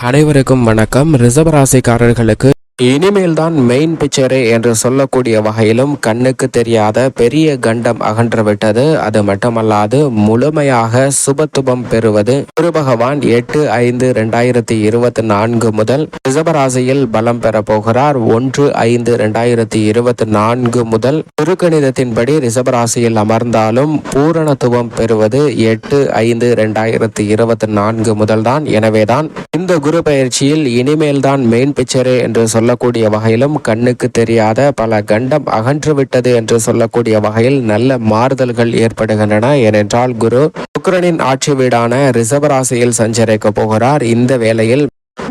அனைவருக்கும் வணக்கம். ரிசர்வ் ராசிக்காரர்களுக்கு இனிமேல் தான் மெயின் பிக்சரே என்று சொல்லக்கூடிய வகையிலும் கண்ணுக்கு தெரியாத பெரிய கண்டம் அகன்றுவிட்டது. அது மட்டுமல்லாது முழுமையாக சுபத்துவம் பெறுவது. குரு பகவான் எட்டு ஐந்து ரெண்டாயிரத்தி இருபத்தி நான்கு முதல் ரிசபராசியில் பலம் பெற போகிறார். ஒன்று ஐந்து ரெண்டாயிரத்தி இருபத்தி நான்கு முதல் குருக்கணிதத்தின்படி ரிசர்வராசியில் அமர்ந்தாலும் பூரணத்துவம் பெறுவது எட்டு ஐந்து ரெண்டாயிரத்தி இருபத்தி நான்கு முதல்தான். எனவேதான் இந்த குரு பயிற்சியில் இனிமேல் தான் மெயின் பிக்சரே என்று சொல்ல சொல்லக்கூடிய வகையிலும் கண்ணுக்கு தெரியாத பல கண்டம் அகன்றுவிட்டது என்று சொல்லக்கூடிய வகையில் நல்ல மாறுதல்கள் ஏற்படுகின்றன. ஏனென்றால் குரு சுக்கரனின் ஆட்சி வீடான ரிஷபராசியில் சஞ்சரிக்க போகிறார். இந்த வேளையில்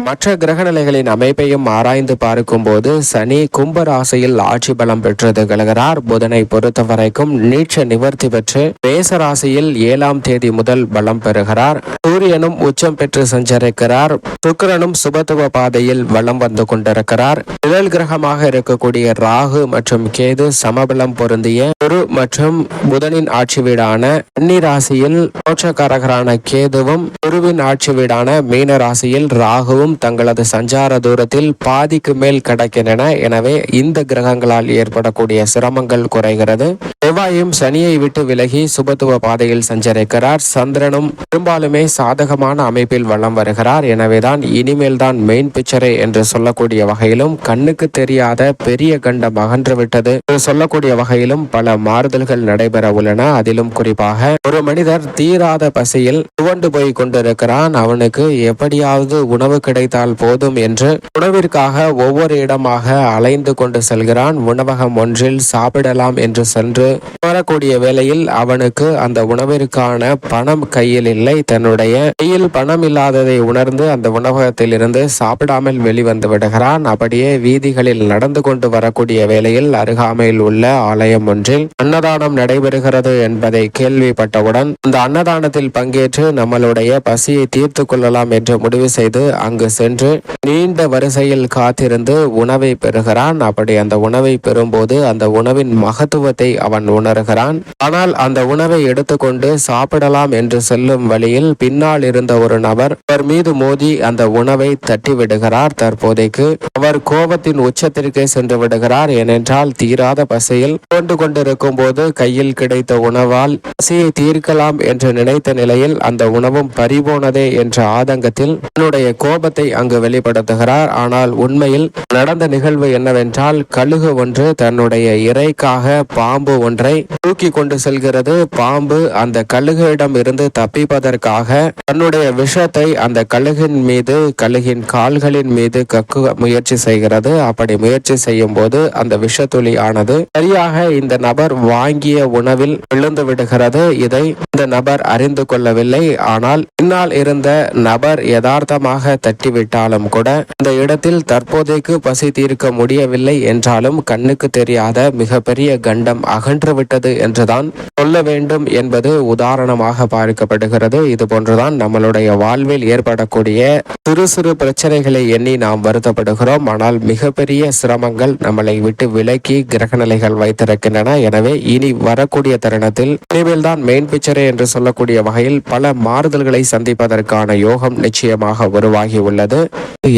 மற்ற கிரகநிலைகளின் அமைப்பையும் ஆராய்ந்து பார்க்கும்போது சனி கும்ப ராசியில் ஆட்சி பலம் பெற்று திகழ்கிறார் புதனை பொறுத்தவரைக்கும் நீட்ச நிவர்த்தி பெற்று மேச ராசியில் ஏழாம் தேதி முதல் பலம் பெறுகிறார். சூரியனும் உச்சம் பெற்று சஞ்சரிக்கிறார். சுக்கிரனும் சுபத்துவ பாதையில் வலம் வந்து கொண்டிருக்கிறார். நிழல் கிரகமாக இருக்கக்கூடிய ராகு மற்றும் கேது சமபலம் பொருந்திய குரு மற்றும் புதனின் ஆட்சி வீடான கன்னி ராசியில் மோட்சக்காரகரான கேதுவும் குருவின் ஆட்சி வீடான மீன ராசியில் ராகுவும் தங்களது சஞ்சார தூரத்தில் பாதிக்கு மேல் கிடக்கின்றன. எனவே இந்த கிரகங்களால் ஏற்படக்கூடிய சிரமங்கள் குறைகிறது. செவ்வாயும் சனியை விட்டு விலகி சுபத்துவ பாதையில் சஞ்சரிக்கிறார். சந்திரனும் பெரும்பாலுமே சாதகமான அமைப்பில் வளம் வருகிறார். எனவேதான் இனிமேல் தான் மெயின் பிக்சரே என்று சொல்லக்கூடிய வகையிலும் கண்ணுக்கு தெரியாத பெரிய கண்டம் அகன்றுவிட்டது என்று சொல்லக்கூடிய வகையிலும் பல மாறுதல்கள் நடைபெற உள்ளன. அதிலும் குறிப்பாக ஒரு மனிதர் தீராத பசியில் துவண்டு போய் கொண்டிருக்கிறான். அவனுக்கு எப்படியாவது உணவு கிடைத்தால் போதும் என்று உணவிற்காக ஒவ்வொரு இடமாக அலைந்து கொண்டு செல்கிறான். உணவகம் ஒன்றில் சாப்பிடலாம் என்று சென்று வரக்கூடிய வேளையில் அவனுக்கு அந்த உணவிற்கான பணம் கையில் இல்லை. தன்னுடைய கையில் பணம் இல்லாததை உணர்ந்து அந்த உணவகத்தில் இருந்து சாப்பிடாமல் வெளிவந்து விடுகிறான். அப்படியே வீதிகளில் நடந்து கொண்டு வரக்கூடிய வேளையில் அருகாமையில் உள்ள ஆலயம் ஒன்றில் அன்னதானம் நடைபெறுகிறது என்பதை கேள்விப்பட்டவுடன் அந்த அன்னதானத்தில் பங்கேற்று நம்மளுடைய பசியை தீர்த்து கொள்ளலாம் என்று முடிவு செய்து அங்கு சென்று நீண்ட வரிசையில் காத்திருந்து உணவை பெறுகிறான். அப்படி அந்த உணவை பெறும்போது அந்த உணவின் மகத்துவத்தை அவன் உணர்கிறான். ஆனால் அந்த உணவை எடுத்துக்கொண்டு சாப்பிடலாம் என்று செல்லும் வழியில் பின்னால் இருந்த ஒரு நபர் அவர் மீது மோதி அந்த உணவை தட்டி விடுகிறார் தற்போதைக்கு அவர் கோபத்தின் உச்சத்திற்கே சென்று விடுகிறார். ஏனென்றால் தீராத பசியில் கொண்டு கொண்டிருக்கும் போது கையில் கிடைத்த உணவால் பசியை தீர்க்கலாம் என்று நினைத்த நிலையில் அந்த உணவும் பறிபோனதே என்ற ஆதங்கத்தில் தன்னுடைய கோபத்தை அங்கு வெளிப்படுத்துகிறார். ஆனால் உண்மையில் நடந்த நிகழ்வு என்னவென்றால் கழுகு ஒன்று தன்னுடைய இறைக்காக பாம்பு ஒன்றை தூக்கி கொண்டு செல்கிறது. பாம்பு அந்த கழுகிடம் இருந்து தப்பிப்பதற்காக தன்னுடைய விஷத்தை அந்த கழுகின் மீது கழுகின் கால்களின் மீது கக்க முயற்சி செய்கிறது. அப்படி முயற்சி செய்யும் போது அந்த விஷத்துளி ஆனது சரியாக இந்த நபர் வாங்கிய உணவில் விழுந்து விடுகிறது. இதை இந்த நபர் அறிந்து கொள்ளவில்லை. ஆனால் பின்னால் இருந்த நபர் யதார்த்தமாக தட்டிவிட்டாலும் கூட இந்த இடத்தில் தற்போதைக்கு பசி தீர்க்க முடியவில்லை என்றாலும் கண்ணுக்கு தெரியாத மிகப்பெரிய கண்டம் அகன்று விட்டது என்றுதான் சொல்ல வேண்டும் என்பது உதாரணமாக பார்க்கப்படுகிறது. இது போன்றுதான் நம்மளுடைய வாழ்வில் ஏற்படக்கூடிய சிறு சிறு பிரச்சனைகளை எண்ணி நாம் வருத்தப்படுகிறோம். ஆனால் மிகப்பெரிய சிரமங்கள் நம்மளை விட்டு விலக்கி கிரகநிலைகள் வைத்திருக்கின்றன எனவே இனி வரக்கூடிய தருணத்தில் இனிமேல் தான் மெயின் பிக்சரே என்று சொல்லக்கூடிய வகையில் பல மாறுதல்களை சந்திப்பதற்கான யோகம் நிச்சயமாக உருவாகி உள்ளது.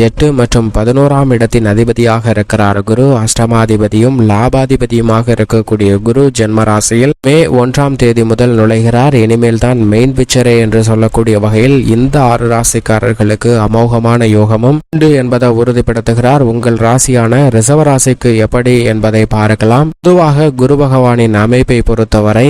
எட்டு மற்றும் பதினோராம் இடத்தின் அதிபதியாக இருக்கிறார் குரு. அஷ்டமாதிபதியும் லாபாதிபதியுமாக இருக்கக்கூடிய குரு ஜென்ம ராசியில் மே ஒன்றாம் தேதி முதல் நுழைகிறார். இனிமேல் தான் மெயின் பிக்சரே என்று சொல்லக்கூடிய வகையில் இந்த ஆறு ராசிக்காரர்களுக்கு அமோகமான யோகமும் உண்டு என்பதை உறுதிப்படுத்துகிறார். உங்கள் ராசியான ரிசவ ராசிக்கு எப்படி என்பதை பார்க்கலாம். பொதுவாக குரு பகவான் பகவானின் அமைப்பை பொறுத்தவரை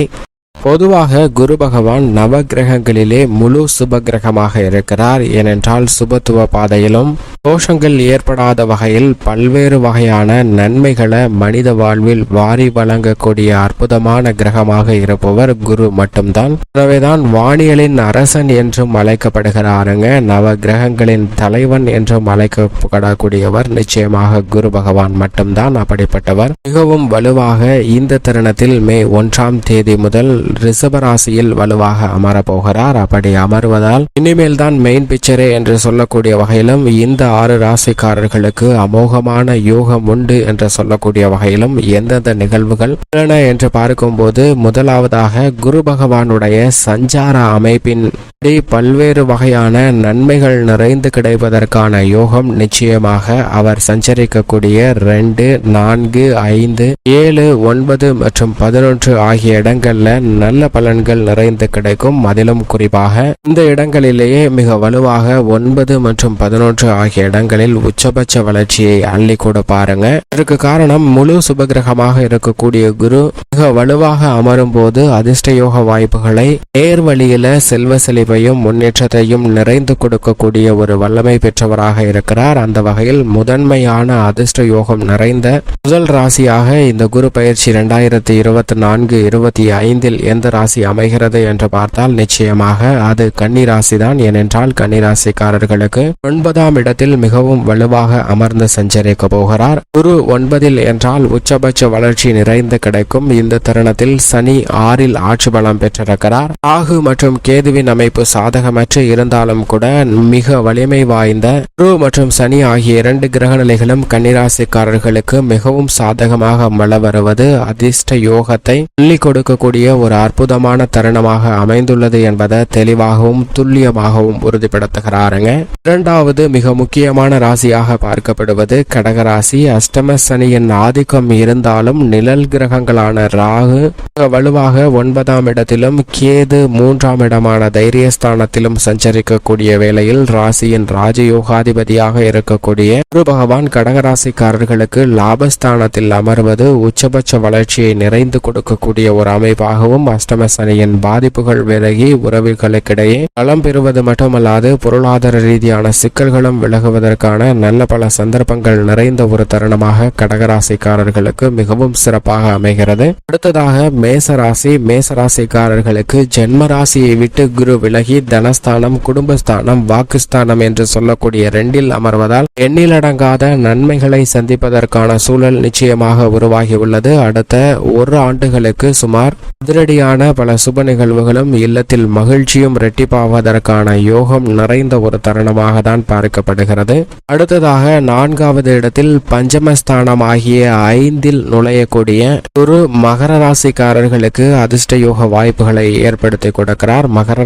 பொதுவாக குரு பகவான் நவகிரகங்களிலே முழு சுப கிரகமாக இருக்கிறார். ஏனென்றால் சுபத்துவ பாதையிலும் தோஷங்கள் ஏற்படாத வகையில் பல்வேறு வகையான நன்மைகளை மனித வாழ்வில் வாரி வழங்கக்கூடிய அற்புதமான கிரகமாக இருப்பவர் குரு மட்டும்தான். எனவேதான் வானியலின் அரசன் என்றும் அழைக்கப்படுகிறாருங்க. நவ கிரகங்களின் தலைவன் என்றும் அழைக்கப்படக்கூடியவர் நிச்சயமாக குரு பகவான் மட்டும்தான் அப்படிப்பட்டவர். மிகவும் வலுவாக இந்த தருணத்தில் மே ஒன்றாம் தேதி முதல் ரிஷபராசியில் வலுவாக அமரப் போகிறார் அப்படி அமர்வதால் இனிமேல் தான் மெயின் பிக்சரே என்று சொல்லக்கூடிய வகையிலும் இந்த ஆறு ராசிக்காரர்களுக்கு அமோகமான யோகம் உண்டு என்று சொல்லக்கூடிய வகையிலும் எந்தெந்த நிகழ்வுகள் உள்ளன என்று பார்க்கும்போது முதலாவதாக குரு பகவானுடைய சஞ்சார அமைப்பின் இப்படி பல்வேறு வகையான நன்மைகள் நிறைந்து கிடைப்பதற்கான யோகம் நிச்சயமாக அவர் சஞ்சரிக்கக்கூடிய ரெண்டு நான்கு ஐந்து ஏழு ஒன்பது மற்றும் பதினொன்று ஆகிய இடங்கள்ல நல்ல பலன்கள் நிறைந்து கிடைக்கும். அதிலும் குறிப்பாக இந்த இடங்களிலேயே மிக வலுவாக ஒன்பது மற்றும் பதினொன்று ஆகிய இடங்களில் உச்சபட்ச வளர்ச்சியை அள்ளி கூட பாருங்க. இதற்கு காரணம் முழு சுபகிரகமாக இருக்கக்கூடிய குரு மிக வலுவாக அமரும் போது அதிர்ஷ்ட யோக வாய்ப்புகளை நேர்வழியில வழியில செல்வ செழிப்பையும் முன்னேற்றத்தையும் நிறைந்து கொடுக்கக்கூடிய ஒரு வல்லமை பெற்றவராக இருக்கிறார். அந்த வகையில் முதன்மையான அதிர்ஷ்ட யோகம் நிறைந்த முதல் ராசியாக இந்த குரு பயிற்சி இரண்டாயிரத்தி இருபத்தி நான்கு இருபத்தி ஐந்தில் எந்த ராசி அமைகிறது என்று பார்த்தால் நிச்சயமாக அது கன்னி ராசி தான் ஏனென்றால் கன்னி ராசிக்காரர்களுக்கு ஒன்பதாம் இடத்தில் மிகவும் வலுவாக அமர்ந்து சஞ்சரிக்க போகிறார். குரு ஒன்பதில் என்றால் உச்சபட்ச வளர்ச்சி நிறைந்து கிடைக்கும். இந்த தருணத்தில் சனி ஆறில் ஆட்சி பலம் பெற்றிருக்கிறார். ராகு மற்றும் கேதுவின் அமைப்பு சாதகமற்று இருந்தாலும் கூட மிக வலிமை வாய்ந்த குரு மற்றும் சனி ஆகிய இரண்டு கிரக நிலைகளும் கன்னிராசிக்காரர்களுக்கு மிகவும் சாதகமாக மழ வருவது அதிர்ஷ்ட யோகத்தை அள்ளி கொடுக்கக்கூடிய ஒரு அற்புதமான தருணமாக அமைந்துள்ளது என்பதை தெளிவாகவும் துல்லியமாகவும் உறுதிப்படுத்துகிறாருங்க. இரண்டாவது மிக முக்கியமான ராசியாக பார்க்கப்படுவது கடகராசி. அஷ்டம சனியின் ஆதிக்கம் இருந்தாலும் நிழல் கிரகங்களான ராகு வலுவாக ஒன்பதாம் இடத்திலும் கேது மூன்றாம் இடமான தைரியஸ்தானத்திலும் சஞ்சரிக்கக்கூடிய வேளையில் ராசியின் ராஜயோகாதிபதியாக இருக்கக்கூடிய குரு பகவான் கடகராசிக்காரர்களுக்கு லாபஸ்தானத்தில் அமர்வது உச்சபட்ச வளர்ச்சியை நிறைந்து கொடுக்கக்கூடிய ஒரு அமைப்பாகவும் அஷ்டம சனியின் பாதிப்புகள் விலகி உறவுகளுக்கிடையே பலம் பெறுவது மட்டுமல்லாது பொருளாதார ரீதியான சிக்கல்களும் விலகுவதற்கான நல்ல பல சந்தர்ப்பங்கள் நிறைந்த ஒரு தருணமாக கடகராசிக்காரர்களுக்கு மிகவும் சிறப்பாக அமைகிறது. அடுத்ததாக மேசராசி மேசராசிக்காரர்களுக்கு ஜென்மராசியை விட்டு குரு விலகி தனஸ்தானம் குடும்பஸ்தானம் வாக்குஸ்தானம் என்று சொல்லக்கூடிய ரெண்டில் அமர்வதால் எண்ணிலடங்காத நன்மைகளை சந்திப்பதற்கான சூழல் நிச்சயமாக உருவாகியுள்ளது. அடுத்த ஒரு ஆண்டுகளுக்கு சுமார் அதிரடியான பல சுப நிகழ்வுகளும் இல்லத்தில் மகிழ்ச்சியும் இரட்டிப்பாவதற்கான யோகம் நிறைந்த ஒரு தருணமாக தான் பார்க்கப்படுகிறது. அடுத்ததாக நான்காவது இடத்தில் பஞ்சமஸ்தானம் ஆகிய ஐந்தில் நுழையக்கூடிய ஒரு மகர ராசிக்காரர்களுக்கு அதிர்ஷ்ட யோக வாய்ப்புகளை ஏற்படுத்தி கொடுக்கிறார். மகர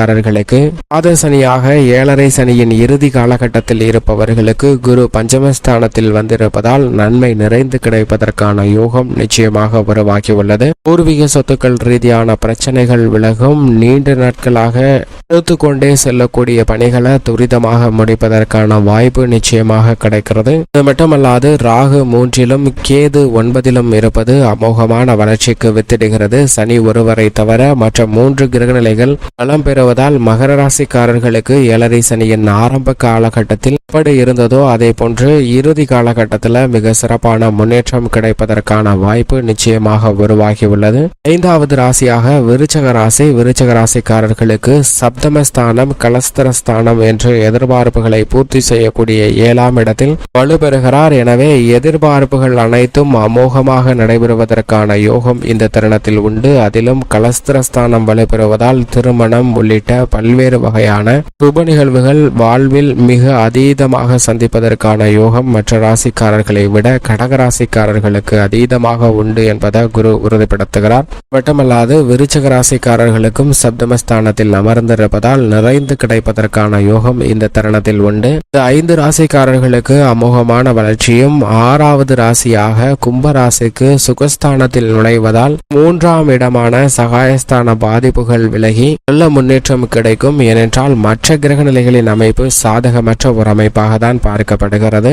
ராசிக்காரர்களுக்கு பாத சனியாக ஏழரை சனியின் இறுதி காலகட்டத்தில் இருப்பவர்களுக்கு குரு பஞ்சமஸ்தானத்தில் வந்திருப்பதால் நன்மை நிறைந்து கிடைப்பதற்கான யோகம் நிச்சயமாக உருவாகியுள்ளது. பூர்வீக சொத்துக்கள் ரீதியான பிரச்சனைகள் விலகும் நீண்ட நாட்களாக கொண்டே செல்லக்கூடிய பணிகளை துரிதமாக முடிப்பதற்கான வாய்ப்பு நிச்சயமாக கிடைக்கிறது. இது மட்டுமல்லாது ராகு மூன்றிலும் கேது ஒன்பதிலும் இருப்பது அமோகமான வளர்ச்சிக்கு வித்திடுகிறது. சனி ஒருவரை தவிர மற்ற மூன்று கிரகநிலைகள் பலம் பெறுவதால் மகர ராசிக்காரர்களுக்கு ஏழரை சனியின் ஆரம்ப காலகட்டத்தில் எப்படி இருந்ததோ அதே போன்று இறுதி காலகட்டத்தில் மிக சிறப்பான முன்னேற்றம் கிடைப்பதற்கான வாய்ப்பு நிச்சயமாக உருவாகியுள்ளது. ஐந்தாவது ராசியாக விருச்சக ராசி விருச்சக ராசிக்காரர்களுக்கு சப்தமஸ்தானம் கலஸ்தரஸ்தானம் என்று எதிர்பார்ப்புகளை பூர்த்தி செய்யக்கூடிய ஏழாம் இடத்தில் வலுப்பெறுகிறார். எனவே எதிர்பார்ப்புகள் அனைத்தும் அமோகமாக நடைபெறுவதற்கான யோகம் இந்த தருணத்தில் உண்டு. அதிலும் கலஸ்திரஸ்தானம் வலுப்பெறுவதால் திருமணம் உள்ளிட்ட பல்வேறு வகையான சுப நிகழ்வுகள் வாழ்வில் மிக அதீதமாக சந்திப்பதற்கான யோகம் மற்ற ராசிக்காரர்களை விட கடக ராசிக்காரர்களுக்கு அதீதமாக உண்டு என்பதை குரு உறுதிப்படுத்துகிறார். மட்டுமல்லாது விருச்சக ராசிக்காரர்களுக்கும் சப்தமஸ்தானத்தில் அமர்ந்திருப்பதால் நிறைந்து கிடைப்பதற்கான யோகம் இந்த தருணத்தில் உண்டு. இந்த ஐந்து ராசிக்காரர்களுக்கு அமோகமான வளர்ச்சியும் ஆறாவது ராசியாக கும்ப ராசிக்கு சுகஸ்தானத்தில் நுழைவதால் மூன்றாம் இடமான சகாயஸ்தான பாதிப்புகள் விலகி நல்ல முன்னேற்றம் கிடைக்கும். ஏனென்றால் மற்ற கிரக நிலைகளின் அமைப்பு சாதகமற்ற ஒரு அமைப்பாக தான் பார்க்கப்படுகிறது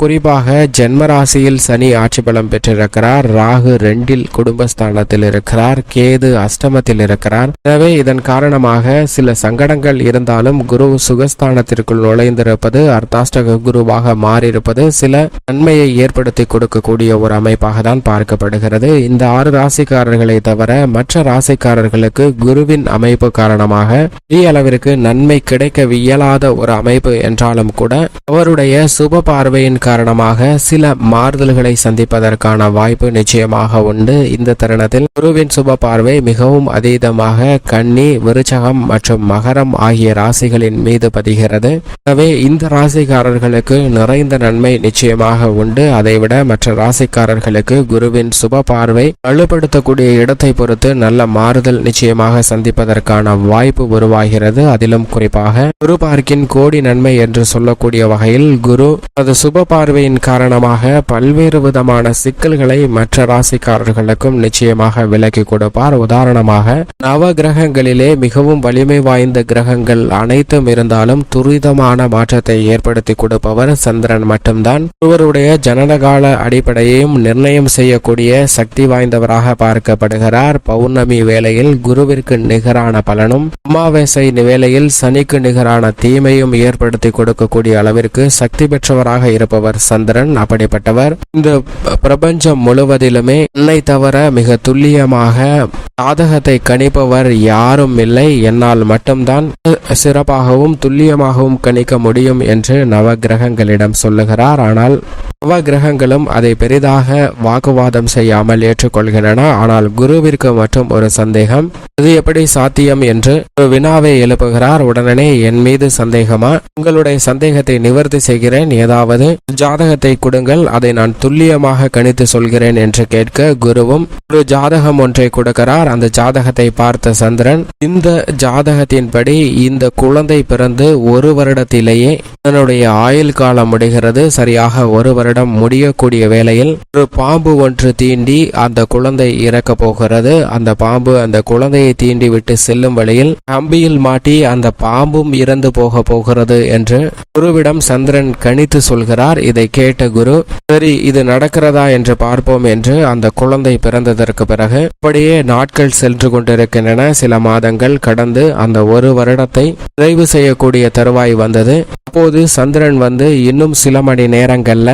குறிப்பாக ஜென்மராசியில் சனி ஆட்சி பலம் பெற்றிருக்கிறார். ராகு ரெண்டில் குடும்பஸ்தானத்தில் இருக்கிறார். கேது அஷ்டமத்தில் இருக்கிறார். எனவே இதன் காரணமாக சில சங்கடங்கள் இருந்தாலும் குரு சுகஸ்தானத்திற்குள் நுழைந்திருப்பது அர்த்தாஷ்டக குருவாக மாறியிருப்பது சில நன்மையை ஏற்படுத்தி கொடுக்கக்கூடிய ஒரு அமைப்பாக தான் பார்க்கப்படுகிறது. இந்த ஆறு ராசிக்காரர்களை தவிர மற்ற ராசிக்காரர்களுக்கு குருவின் அமைப்பு காரணமாக பெரிய அளவிற்கு நன்மை கிடைக்க இயலாத ஒரு அமைப்பு என்றாலும் கூட அவருடைய சுப பார்வையின் காரணமாக சில மாறுதல்களை சந்திப்பதற்கான வாய்ப்பு நிச்சயமாக உண்டு. இந்த தருணத்தில் குருவின் சுப பார்வை மிகவும் அதீதமாக கன்னி விருச்சகம் மற்றும் மகரம் ஆகிய ராசிகளின் மீது பதிகிறது. எனவே இந்த ராசிக்காரர்களுக்கு நிறைந்த நன்மை நிச்சயமாக உண்டு. அதைவிட மற்ற ராசிக்காரர்களுக்கு குருவின் சுப பார்வை வலுப்படுத்தக்கூடிய இடத்தை பொறுத்து நல்ல மாறுதல் நிச்சயமாக சந்திப்பதற்கான வாய்ப்பு உருவாகிறது. அதிலும் குறிப்பாக குரு பார்க்கின் கோடி நன்மை என்று சொல்லக்கூடிய வகையில் குரு அது சுப பார்வையின் காரணமாக பல்வேறு விதமான சிக்கல்களை மற்ற ராசிக்காரர்களுக்கும் நிச்சயமாக விலக்கி கொடுப்பார். உதாரணமாக நவ கிரகங்களிலே மிகவும் வலிமை வாய்ந்த கிரகங்கள் அனைத்தும் இருந்தாலும் துரிதமான மாற்றத்தை ஏற்படுத்தி கொடுப்பவர் சந்திரன் மட்டும்தான். ஒருவருடைய ஜனனகால அடிப்படையையும் நிர்ணயம் செய்யக்கூடிய சக்தி வாய்ந்தவராக பார்க்கப்படுகிறார். பௌர்ணமி வேளையில் குருவிற்கு நிகரான பலனும் அமாவாசை வேளையில் சனிக்கு நிகரான தீமையும் ஏற்படுத்தி கொடுக்கக்கூடிய அளவிற்கு சக்தி பெற்றவராக இருப்பவர் சந்திரன் அப்படிப்பட்டவர். இந்த பிரபஞ்சம் முழுவதிலுமே என்னை தவிர மிக துல்லியமாக சாதகத்தை கணிப்பவர் யாரும் இல்லை. என்னால் மட்டும்தான் சிறப்பாகவும் துல்லியமாகவும் கணிக்க முடியும் என்று நவ கிரகங்களிடம் சொல்லுகிறார். ஆனால் நவ கிரகங்களும் அதை பெரிதாக வாக்குவாதம் செய்யாமல் ஏற்றுக்கொள்கின்றன. ஆனால் குருவிற்கு மட்டும் ஒரு சந்தேகம் இது எப்படி சாத்தியம்? என்று வினாவை எழுப்புகிறார். உடனே என் மீது சந்தேகமா? உங்களுடைய சந்தேகம் சந்தேகத்தை நிவர்த்தி செய்கிறேன். ஏதாவது ஜாதகத்தை கொடுங்கள். அதை நான் துல்லியமாக கணித்து சொல்கிறேன் என்று கேட்க குருவும் ஒரு ஜாதகம் ஒன்றை கொடுக்கிறார். அந்த ஜாதகத்தை பார்த்த சந்திரன் இந்த ஜாதகத்தின்படி இந்த குழந்தை பிறந்து ஒரு வருடத்திலேயே தன்னுடைய ஆயுள் காலம் முடிகிறது. சரியாக ஒரு வருடம் முடியக்கூடிய வேளையில் ஒரு பாம்பு ஒன்று தீண்டி அந்த குழந்தை இறக்க போகிறது. அந்த பாம்பு அந்த குழந்தையை தீண்டி விட்டு செல்லும் வழியில் கம்பியில் மாட்டி அந்த பாம்பும் இறந்து போக போகிறது என்று ஒரு குருவிடம் சந்திரன் கணித்து சொல்கிறார் இதை கேட்ட குரு சரி இது நடக்கிறதா என்று பார்ப்போம் என்று அந்த குழந்தை பிறந்ததற்கு பிறகு அப்படியே நாட்கள் சென்று கொண்டிருக்கின்றன. சில மாதங்கள் கடந்து அந்த ஒரு வருடத்தை நிறைவு செய்யக்கூடிய தருவாய் வந்தது. அப்போது சந்திரன் வந்து இன்னும் சில மணி நேரங்கள்ல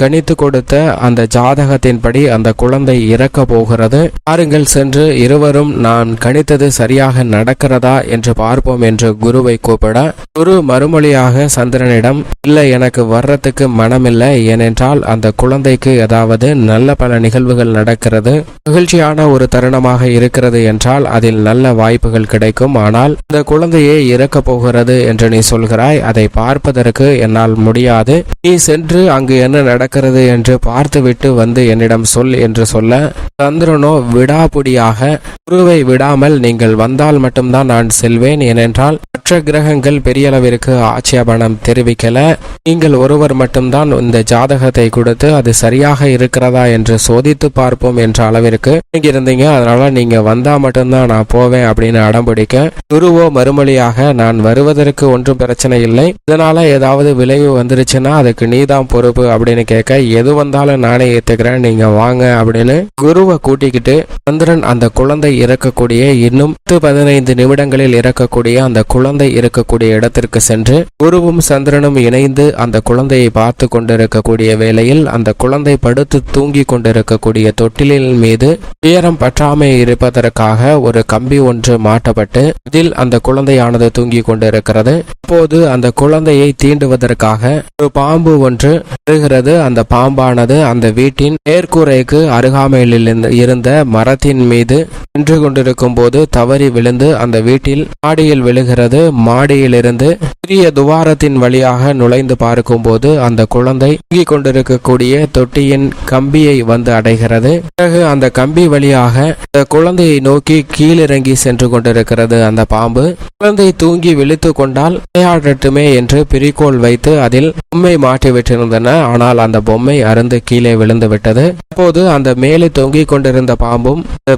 கணித்து கொடுத்த அந்த ஜாதகத்தின்படி அந்த குழந்தை இறக்க போகிறது. பாருங்கள் சென்று இருவரும் நான் கணித்தது சரியாக நடக்கிறதா? என்று பார்ப்போம் என்று குருவை கூப்பிட குரு மறுமொழியாக சந்திரன் சந்திரனிடம் இல்லை எனக்கு வர்றதுக்கு மனமில்லை. ஏனென்றால் அந்த குழந்தைக்கு ஏதாவது நல்ல பல நிகழ்வுகள் நடக்கிறது. மகிழ்ச்சியான ஒரு தருணமாக இருக்கிறது என்றால் அதில் நல்ல வாய்ப்புகள் கிடைக்கும். ஆனால் இந்த குழந்தையே இறக்க போகிறது என்று நீ சொல்கிறாய். அதை பார்ப்பதற்கு என்னால் முடியாது. நீ சென்று அங்கு என்ன நடக்கிறது என்று பார்த்துவிட்டு வந்து என்னிடம் சொல் என்று சொல்ல சந்திரனோ விடாபுடியாக குருவை விடாமல் நீங்கள் வந்தால் மட்டும்தான் நான் செல்வேன். ஏனென்றால் மற்ற கிரகங்கள் பெரிய அளவிற்கு ஆட்சேபணம் தெரிவிக்கல. நீங்கள் ஒருவர் மட்டும்தான் இந்த ஜாதகத்தை கொடுத்து அது சரியாக இருக்கிறதா என்று சோதித்து பார்ப்போம் என்ற அளவிற்கு நீங்க இருந்தீங்க. அதனால நீங்க வந்தா மட்டும்தான் நான் போவேன் அப்படின்னு அடம்பிடிக்க குருவோ மறுமொழியாக நான் வருவதற்கு ஒன்றும் பிரச்சனை இல்லை. இதனால ஏதாவது விளைவு வந்துருச்சுன்னா அதுக்கு நீதான் பொறுப்பு அப்படின்னு கேட்க எது வந்தாலும் நானே ஏத்துக்கிறேன். நீங்க வாங்க அப்படின்னு குருவை கூட்டிக்கிட்டு சந்திரன் அந்த குழந்தை இறக்கக்கூடிய இன்னும் பத்து பதினைந்து நிமிடங்களில் இறக்கக்கூடிய அந்த குழந்தை இருக்கக்கூடிய இடத்திற்கு சென்று குருவும் சந்திரனும் இணைந்து அந்த குழந்தையை பார்த்து கொண்டிருக்கக்கூடிய வேளையில் அந்த குழந்தை படுத்து தூங்கி கொண்டிருக்கக்கூடிய தொட்டிலின் மீது உயரம் பற்றாமை இருப்பதற்காக ஒரு கம்பி ஒன்று மாட்டப்பட்டு இதில் அந்த குழந்தையானது தூங்கி கொண்டிருக்கிறது. அப்போது அந்த குழந்தையை தீண்டுவதற்காக ஒரு பாம்பு ஒன்று வருகிறது அந்த பாம்பானது அந்த வீட்டின் மேற்கூரைக்கு அருகாமையில் இருந்த மரத்தின் மீது நின்று கொண்டிருக்கும் போது தவறி விழுந்து அந்த வீட்டில் மாடியில் விழுகிறது. மாடியிலிருந்து சிறிய துவாரத்தின் வழியாக நுழைந்து பார்க்கும்போது அந்த குழந்தை தூங்கிக் கொண்டிருக்கக்கூடிய தொட்டியின் கம்பியை வந்து அடைகிறது. பிறகு அந்த கம்பி வழியாக அந்த குழந்தையை நோக்கி கீழிறங்கி சென்று கொண்டிருக்கிறது அந்த பாம்பு. குழந்தை தூங்கி விழித்து கொண்டால் விளையாடட்டுமே என்று பிரிக்கோள் வைத்து அதில் உண்மை மாற்றிவிட்டிருந்தன ஆனால் அந்த பொம்மை அருந்து கீழே விழுந்து விட்டது. அப்போது அந்த மேலே தொங்கிக் கொண்டிருந்த பாம்பும் அந்த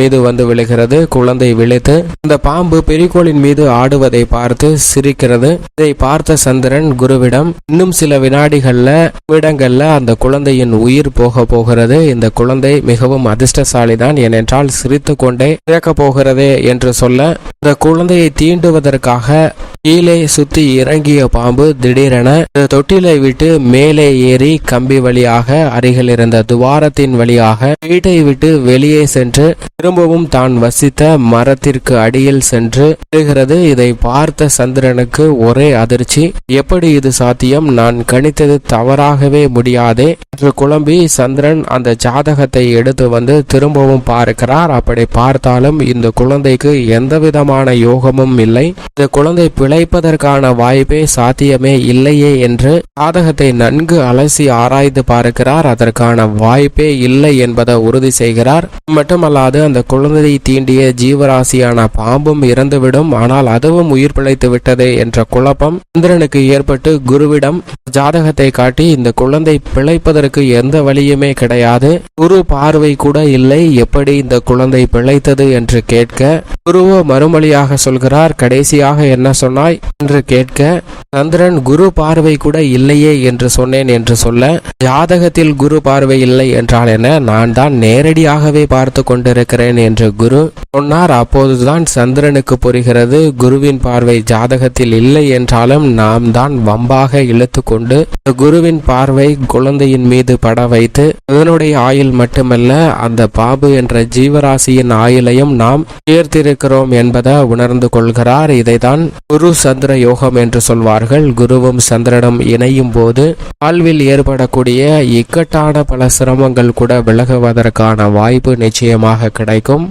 மீது வந்து விழுகிறது. குழந்தை விழித்து அந்த பாம்பு பிரிகோளின் மீது ஆடுவதை பார்த்து சிரிக்கிறது. இதை பார்த்த சந்திரன் குருவிடம் இன்னும் சில வினாடிகள்ல விடங்கள்ல அந்த குழந்தையின் உயிர் போக போகிறது. இந்த குழந்தை மிகவும் அதிர்ஷ்டசாலி தான் ஏனென்றால் சிரித்து கொண்டே இறக்க போகிறதே என்று சொல்ல இந்த குழந்தையை தீண்டுவதற்காக கீழே சுத்தி இறங்கிய பாம்பு திடீரென தொட்டிலை விட்டு மேலே ஏறி கம்பி வழியாக அருகில் இருந்த துவாரத்தின் வழியாக வீட்டை விட்டு வெளியே சென்று திரும்பவும் தான் வசித்த மரத்திற்கு அடியில் சென்று விழுகிறது இதை பார்த்த சந்திரனுக்கு ஒரே அதிர்ச்சி. எப்படி இது சாத்தியம்? நான் கணித்தது தவறாகவே முடியாதே என்று குழம்பி சந்திரன் அந்த ஜாதகத்தை எடுத்து வந்து திரும்பவும் பார்க்கிறார். அப்படி பார்த்தாலும் இந்த குழந்தைக்கு எந்த விதமான யோகமும் இல்லை. இந்த குழந்தை பிழைப்பதற்கான வாய்ப்பே சாத்தியமே இல்லையே என்று சாதகத்தை நன்கு அலசி ஆராய்ந்து பார்க்கிறார். அதற்கான வாய்ப்பே இல்லை என்பதை உறுதி செய்கிறார். மட்டுமல்லாது அந்த குழந்தையை தீண்டிய ஜீவராசியான பாம்பும் இறந்துவிடும். ஆனால் அதுவும் உயிர் பிழைத்து விட்டதே என்ற குழப்பம் சந்திரனுக்கு ஏற்பட்டு குருவிடம் ஜாதகத்தை காட்டி இந்த குழந்தை பிழைப்பதற்கு எந்த வழியுமே கிடையாது. குரு பார்வை கூட இல்லை. எப்படி இந்த குழந்தை பிழைத்தது என்று கேட்க குருவோ மறுமொழியாக சொல்கிறார். கடைசியாக என்ன சொன்னாய் என்று கேட்க சந்திரன் குரு பார்வை கூட இல்லையே என்று சொன்னேன் என்று சொல்ல ஜாதகத்தில் குரு பார்வை இல்லை என்றால் என நான் தான் நேரடியாகவே பார்த்து கொண்டிருக்கிறேன் என்று குரு சொன்னார். அப்போதுதான் சந்திரனுக்கு புரிகிறது குருவின் பார்வை ஜாதகத்தில் இல்லை என்றாலும் நாம் தான் வம்பாக இழுத்து கொண்டு குருவின் பார்வை குழந்தையின் மீது பட வைத்து அதனுடைய ஆயுள் மட்டுமல்ல அந்த பாபு என்ற ஜீவராசியின் ஆயுளையும் நாம் சேர்த்திருக்கிறோம் என்பதை உணர்ந்து கொள்கிறார். இதைதான் குரு சந்திர யோகம் என்று சொல்வார்கள். குருவும் சந்திரனும் இணையும் போது வாழ்வில் ஏற்படக்கூடிய இக்கட்டான பல சிரமங்கள் கூட விலகுவதற்கான வாய்ப்பு நிச்சயமாக கிடைக்கும்.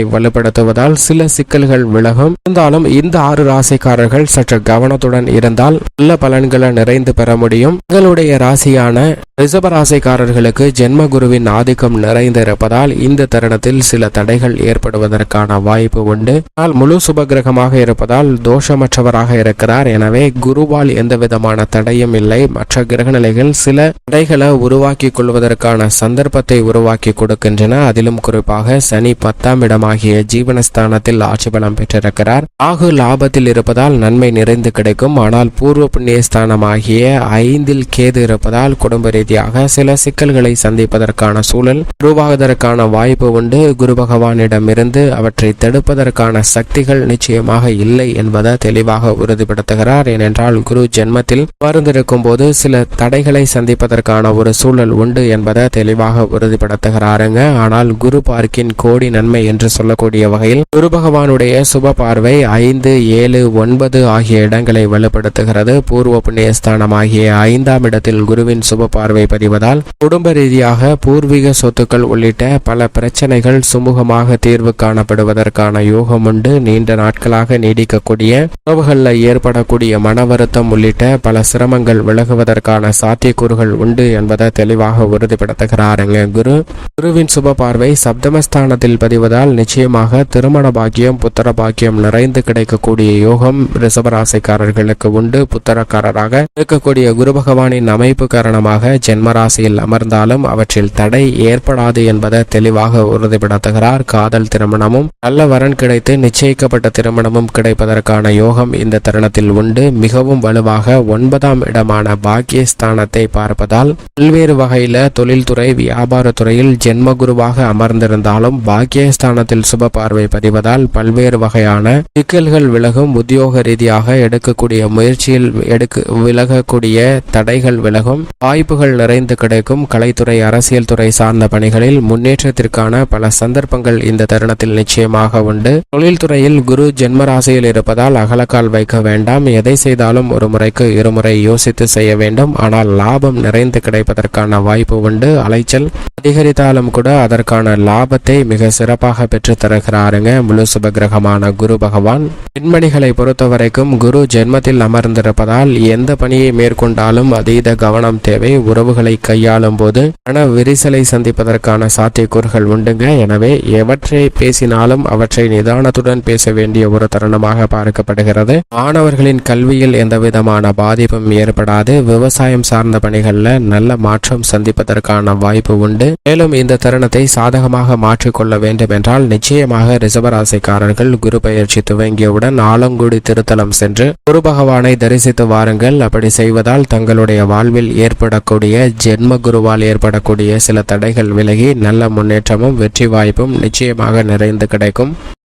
வலுப்படுத்துவதால் சில சிக்கல்கள் விலகும். இருந்தாலும் இந்த ஆறு ராசிக்காரர்கள் சற்று கவனத்துடன் இருந்தால் நல்ல பலன்களை நிறைந்து பெற முடியும். உங்களுடைய ராசியான ரிஷபராசிக்காரர்களுக்கு ஜென்மகுருவின் குருவின் ஆதிக்கம் நிறைந்திருப்பதால் இந்த தருணத்தில் சில தடைகள் ஏற்படுவதற்கான வாய்ப்பு உண்டு. ஆனால் முழு சுபகிரகமாக இருப்பதால் தோஷமற்றவராக இருக்கிறார். எனவே குருவால் எந்த விதமான தடையும் இல்லை. மற்ற கிரக நிலைகள் சில தடைகளை உருவாக்கி கொள்வதற்கான சந்தர்ப்பத்தை உருவாக்கி கொடுக்கின்றன. அதிலும் குறிப்பாக சனி பத்தாம் இடமாகிய ஜீவனஸ்தானத்தில் ஆட்சி பலம் பெற்றிருக்கிறார். ஆகு லாபத்தில் இருப்பதால் நன்மை நிறைந்து கிடைக்கும். ஆனால் பூர்வ புண்ணிய ஸ்தானமாகிய ஐந்தில் கேது இருப்பதால் குடும்ப ரீதியாக சில சிக்கல்களை சந்திப்பதற்கான சூழல் உருவாவதற்கான வாய்ப்பு உண்டு. குரு பகவானிடமிருந்து அவற்றை தடுப்பதற்கான சக்திகள் நிச்சயமாக இல்லை என்பதை தெளிவாக உறுதிப்படுத்துகிறார். ஏனென்றால் குரு ஜென்மத்தில் மருந்திருக்கும் போது சில தடைகளை சந்திப்பதற்கான ஒரு சூழல் உண்டு என்பதை தெளிவாக உறுதிப்படுத்துகிறாருங்க. ஆனால் குரு பார்க்கின் கோடி நன்மை என்று சொல்லக்கூடிய வகையில் குரு பகவானுடைய சுப பார்வை ஐந்து ஏழு ஒன்பது ஆகிய இடங்களை வலுப்படுத்துகிறது. பூர்வ புண்ணியஸ்தானம் ஆகிய ஐந்தாம் இடத்தில் குருவின் சுப பார்வை பதிவதால் குடும்ப ரீதியாக பூர்வீக சொத்துக்கள் உள்ளிட்ட பல பிரச்சனைகள் சுமூகமாக தீர்வு காணப்படுவதற்கான யோகம் உண்டு. நீண்ட நாட்களாக நீடிக்கக்கூடிய உறவுகளில் ஏற்படக்கூடிய மன வருத்தம் உள்ளிட்ட பல சிரமங்கள் விலகுவதற்கான சாத்தியக்கூறுகள் உண்டு என்பதை தெளிவாக உறுதிப்படுத்துகிறாருங்க குரு. குருவின் சுப பார்வை சப்தமஸ்தானத்தில் பதிவதால் நிச்சயமாக திருமண பாக்கியம் புத்திர பாக்கியம் நிறைந்து கிடைக்கக்கூடிய யோகம் ரிசபராசிக்காரர்களுக்கு உண்டு. புத்திரக்காரராக இருக்கக்கூடிய குரு பகவானின் அமைப்பு காரணமாக ஜென்மராசியில் அமர்ந்தாலும் அவற்றில் தடை ஏற்படாது என்பதை தெளிவாக உறுதிப்படுத்துகிறார். காதல் திருமணமும் நல்ல வரன் கிடைத்து நிச்சயிக்கப்பட்ட திருமணமும் கிடைப்பதற்கான யோகம் இந்த தருணத்தில் உண்டு. மிகவும் வலுவாக ஒன்பதாம் இடமான பாக்கியஸ்தானத்தை பார்ப்பதால் பல்வேறு வகையில தொழில்துறை வியாபாரத்துறையில் ஜென்ம குருவாக அமர்ந்திருந்தாலும் பாக்கியஸ்தானத்தில் சுப பார்வை பதிவதால் பல்வேறு வகையான சிக்கல்கள் விலகும். உத்தியோக ரீதியாக எடுக்கக்கூடிய முயற்சியில் எடுக்க விலகக்கூடிய தடைகள் விலகும். வாய்ப்புகள் பணிகள் நிறைந்து கிடைக்கும். கலைத்துறை அரசியல் துறை சார்ந்த பணிகளில் முன்னேற்றத்திற்கான பல சந்தர்ப்பங்கள் இந்த தருணத்தில் நிச்சயமாக உண்டு. தொழில்துறையில் குரு ஜென்மராசியில் இருப்பதால் அகலக்கால் வைக்க வேண்டாம். எதை செய்தாலும் ஒரு முறைக்கு இருமுறை யோசித்து செய்ய வேண்டும். ஆனால் லாபம் நிறைந்து கிடைப்பதற்கான வாய்ப்பு உண்டு. அலைச்சல் அதிகரித்தாலும் கூட அதற்கான லாபத்தை மிக சிறப்பாக பெற்று தருகிறாருங்க முழு சுபகிரகமான குரு பகவான். பெண்மணிகளை பொறுத்தவரைக்கும் குரு ஜென்மத்தில் அமர்ந்திருப்பதால் எந்த பணியை மேற்கொண்டாலும் அதீத கவனம் தேவை. உறவுகளை கையாளும் போது மன விரிசலை சந்திப்பதற்கான சாத்தியக்கூறுகள் உண்டுங்க. எனவே எவற்றை பேசினாலும் அவற்றை நிதானத்துடன் பேச வேண்டிய ஒரு தருணமாக பார்க்கப்படுகிறது. மாணவர்களின் கல்வியில் எந்த விதமான பாதிப்பும் ஏற்படாது. விவசாயம் சார்ந்த பணிகளில் நல்ல மாற்றம் சந்திப்பதற்கான வாய்ப்பு உண்டு. மேலும் இந்த தருணத்தை சாதகமாக மாற்றிக்கொள்ள வேண்டும் என்றால் நிச்சயமாக ரிசவராசிக்காரர்கள் குரு பயிற்சி துவங்கியவுடன் ஆலங்குடி திருத்தலம் சென்று குரு பகவானை தரிசித்து வாருங்கள். அப்படி செய்வதால் தங்களுடைய வாழ்வில் ஏற்படக்கூடிய ஜென்ம குருவால் ஏற்படக்கூடிய சில தடைகள் விலகி நல்ல முன்னேற்றமும் வெற்றி வாய்ப்பும் நிச்சயமாக நிறைந்து கிடைக்கும்.